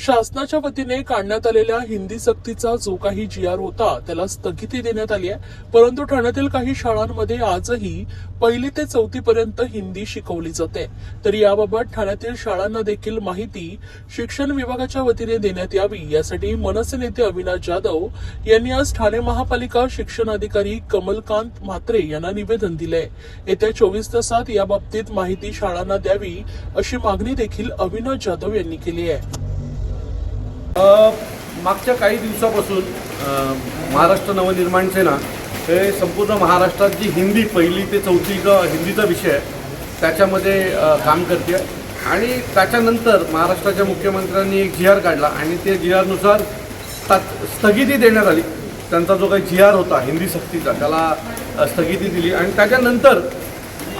शासनाच्या वतीने काढण्यात आलेल्या हिंदी सक्तीचा जो काही जी आर होता त्याला स्थगिती देण्यात आली आहे. परंतु ठाण्यातील काही शाळांमध्ये आजही पहिली ते चौथी पर्यंत हिंदी शिकवली जाते. तर याबाबत ठाण्यातील शाळांना देखील माहिती शिक्षण विभागाच्या वतीने देण्यात यावी यासाठी मनसे नेते अविनाश जाधव यांनी आज ठाणे महापालिका शिक्षण अधिकारी कमलकांत म्हात्रे यांना निवेदन दिले येत्या चोवीस तासात याबाबतीत माहिती शाळांना द्यावी अशी मागणी देखील अविनाश जाधव यांनी केली आहे. मागच्या काही दिवसापासून महाराष्ट्र नवनिर्माण सेना हे संपूर्ण महाराष्ट्रात जी हिंदी पहिली ते चौथीचा हिंदीचा विषय आहे त्याच्यामध्ये काम करते आणि त्याच्यानंतर महाराष्ट्राच्या मुख्यमंत्र्यांनी एक जी आर काढला आणि ते जी आरनुसार तात स्थगिती देण्यात आली. त्यांचा जो काही जी आर होता हिंदी सक्तीचा त्याला स्थगिती दिली. आणि त्याच्यानंतर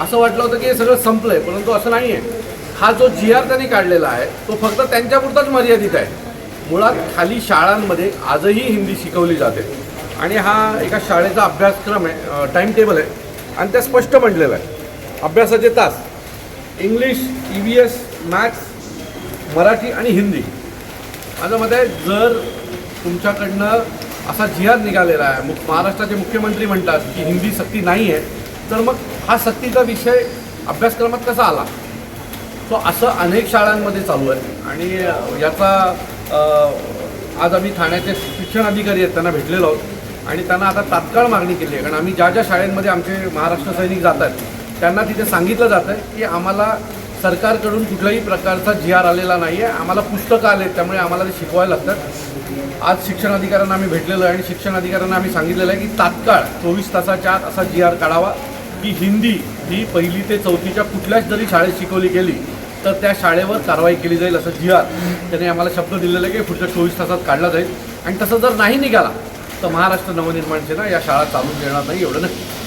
असं वाटलं होतं की हे सगळं संपलं आहे परंतु असं नाही आहे हा जो जी आर त्यांनी काढलेला आहे तो फक्त त्यांच्यापुरताच मर्यादित आहे. मुळात खाली शाळांमध्ये आजही हिंदी शिकवली जाते. आणि हा एका शाळेचा अभ्यासक्रम आहे टाईम टेबल आहे. आणि त्या स्पष्ट म्हटलेलं आहे. अभ्यासाचे तास. English E V S maths Marathi आणि हिंदी. माझं मत आहे जर तुमच्याकडनं असा जिहाद निघालेला आहे मुख महाराष्ट्राचे मुख्यमंत्री म्हणतात की हिंदी सक्ती नाही आहे तर मग हा सक्तीचा विषय अभ्यासक्रमात कसा आला? तो असं अनेक शाळांमध्ये चालू आहे. आणि याचा आज आम्ही ठाण्याचे शिक्षण अधिकारी आहेत त्यांना भेटलेलो आहोत. आणि त्यांना आता तात्काळ मागणी केली आहे. कारण आम्ही ज्या ज्या शाळेमध्ये आमचे महाराष्ट्र सैनिक जात आहेत त्यांना तिथे सांगितलं जातं आहे की आम्हाला सरकारकडून कुठल्याही प्रकारचा जी आर आलेला नाही आहे आम्हाला पुस्तकं आले आहेत त्यामुळे आम्हाला ते शिकवायला लागतात. आज शिक्षण अधिकाऱ्यांना आम्ही भेटलेलो आहे आणि शिक्षण अधिकाऱ्यांना आम्ही सांगितलेलं आहे की तात्काळ चोवीस तासाच्या आत असा जी आर काढावा की हिंदी ही पहिली ते चौथीच्या कुठल्याच जरी शाळेत शिकवली गेली तर त्या शाळेवर कारवाई केली जाईल असं जी त्यांनी त्याने आम्हाला शब्द दिलेला आहे की पुढच्या चोवीस तासात काढला जाईल. आणि तसं जर नाही निघाला तर महाराष्ट्र नवनिर्माण सेना या शाळा चालू देणार नाही एवढं नक्की.